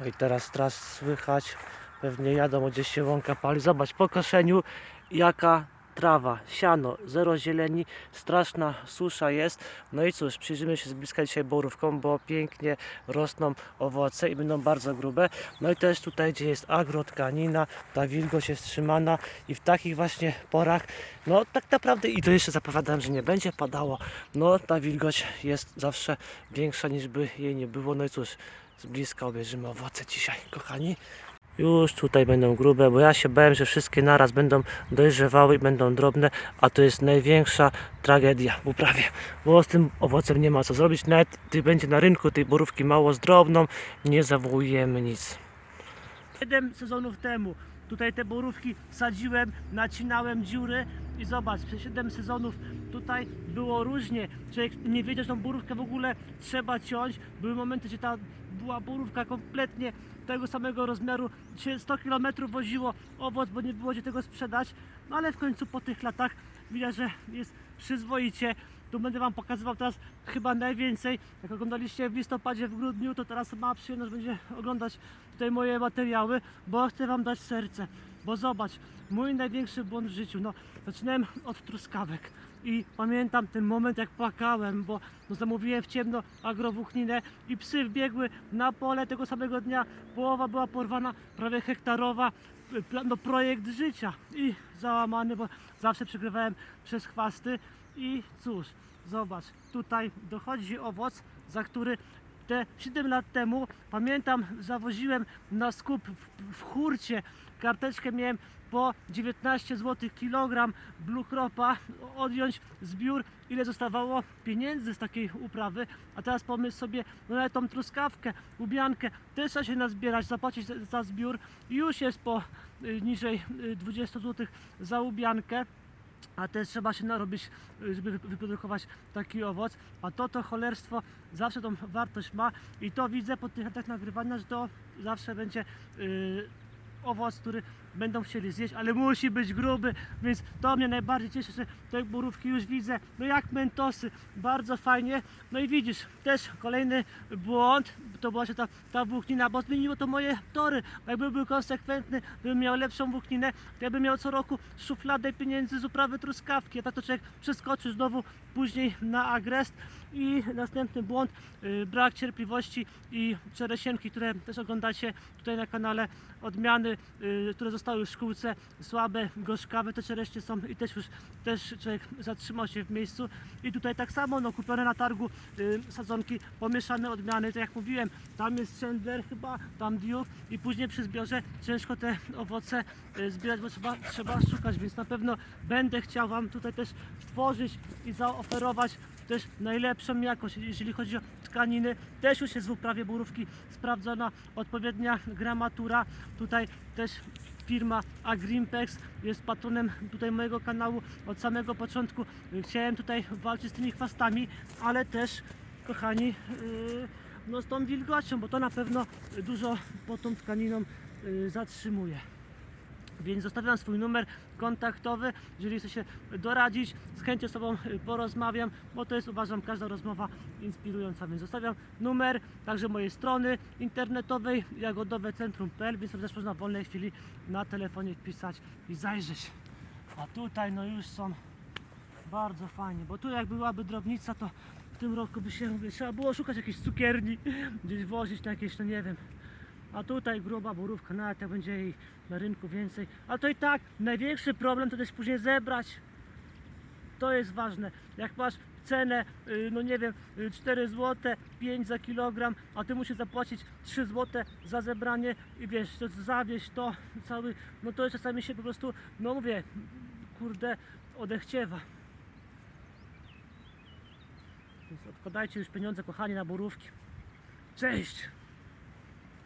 No i teraz teraz słychać, pewnie jadą, gdzieś się łąka pali. Zobacz, po koszeniu jaka trawa, siano, zero zieleni, straszna susza jest. No i cóż, przyjrzymy się z bliska dzisiaj borówką, bo pięknie rosną owoce i będą bardzo grube. No i też tutaj, gdzie jest agrotkanina, ta wilgoć jest trzymana i w takich właśnie porach, no tak naprawdę i to jeszcze zapowiadałem, że nie będzie padało, no ta wilgoć jest zawsze większa niż by jej nie było. No i cóż, z bliska obejrzymy owoce dzisiaj, kochani. Już tutaj będą grube, bo ja się bałem, że wszystkie naraz będą dojrzewały i będą drobne, a to jest największa tragedia w uprawie, bo z tym owocem nie ma co zrobić. Nawet gdy będzie na rynku tej borówki mało zdrobną, nie zawołujemy nic. 7 sezonów temu tutaj te borówki sadziłem, nacinałem dziury i zobacz, przez 7 sezonów tutaj było różnie. Człowiek nie wiedział, że tą borówkę w ogóle trzeba ciąć. Były momenty, gdzie ta była borówka kompletnie tego samego rozmiaru, się 100 km woziło owoc, bo nie było gdzie tego sprzedać. No ale w końcu po tych latach widać, że jest przyzwoicie. Tu będę Wam pokazywał teraz chyba najwięcej. Jak oglądaliście w listopadzie, w grudniu, to teraz ma przyjemność będzie oglądać tutaj moje materiały, bo chcę Wam dać serce. Bo zobacz, mój największy błąd w życiu. No, zaczynałem od truskawek i pamiętam ten moment, jak płakałem, bo no, zamówiłem w ciemno agrowłókninę i psy wbiegły na pole tego samego dnia. Połowa była porwana, prawie hektarowa. Pla- No, projekt życia i załamany, bo zawsze przegrywałem przez chwasty. I cóż, zobacz, tutaj dochodzi owoc, za który te 7 lat temu, pamiętam, zawoziłem na skup w, w hurcie, karteczkę miałem po 19 zł kilogram Blue Cropa, odjąć zbiór, ile zostawało pieniędzy z takiej uprawy, a teraz pomyśl sobie, no na tą truskawkę, lubiankę, też trzeba się nazbierać, zapłacić za, za zbiór, już jest po y, niżej y, 20 zł za lubiankę, a też trzeba się narobić, żeby wy- wyprodukować taki owoc. A to to cholerstwo zawsze tą wartość ma i to widzę po tych latach nagrywania, że to zawsze będzie y, owoc, który będą chcieli zjeść, ale musi być gruby, więc to mnie najbardziej cieszy, że te borówki już widzę, no jak mentosy, bardzo fajnie, no i widzisz, też kolejny błąd, to była się ta, ta włóknina, bo zmieniło to moje tory, bo jakbym był konsekwentny, bym miał lepszą włókninę, to ja bym miał co roku szufladę pieniędzy z uprawy truskawki, a tak to człowiek przeskoczy znowu później na agrest. I następny błąd, y, brak cierpliwości i czeresienki, które też oglądacie tutaj na kanale, odmiany, y, które zostały w szkółce, słabe, gorzkawe te czereśnie są i też już też człowiek zatrzymał się w miejscu i tutaj tak samo, no kupione na targu y, sadzonki, pomieszane odmiany, tak jak mówiłem, tam jest Chandler chyba, tam Duke i później przy zbiorze ciężko te owoce y, zbierać, bo trzeba, trzeba szukać, więc na pewno będę chciał Wam tutaj też stworzyć i zaoferować też najlepszą jakość, jeżeli chodzi o tkaniny. Też już jest w uprawie borówki sprawdzona odpowiednia gramatura. Tutaj też firma Agrimpex jest patronem tutaj mojego kanału od samego początku. Chciałem tutaj walczyć z tymi chwastami, ale też, kochani, yy, no z tą wilgocią, bo to na pewno dużo pod tą tkaniną yy, zatrzymuje. Więc zostawiam swój numer kontaktowy, jeżeli chcecie się doradzić, z chęcią z Tobą y, porozmawiam, bo to jest uważam każda rozmowa inspirująca, więc zostawiam numer, także mojej strony internetowej jagodowecentrum.pl, więc sobie też można w wolnej chwili na telefonie wpisać i zajrzeć. A tutaj no już są bardzo fajnie, bo tu jak byłaby drobnica, to w tym roku by się mówię, trzeba było szukać jakiejś cukierni, gdzieś wozić na jakieś, no nie wiem, a tutaj gruba borówka, nawet jak będzie jej na rynku więcej. A to i tak największy problem to też później zebrać. To jest ważne. Jak masz cenę, y, no nie wiem, y, 4 zł, 5 za kilogram, a ty musisz zapłacić 3 zł za zebranie i wiesz, to zawieźć to cały, no to czasami się po prostu, no mówię, kurde, odechciewa. Więc odkładajcie już pieniądze, kochani, na borówki. Cześć!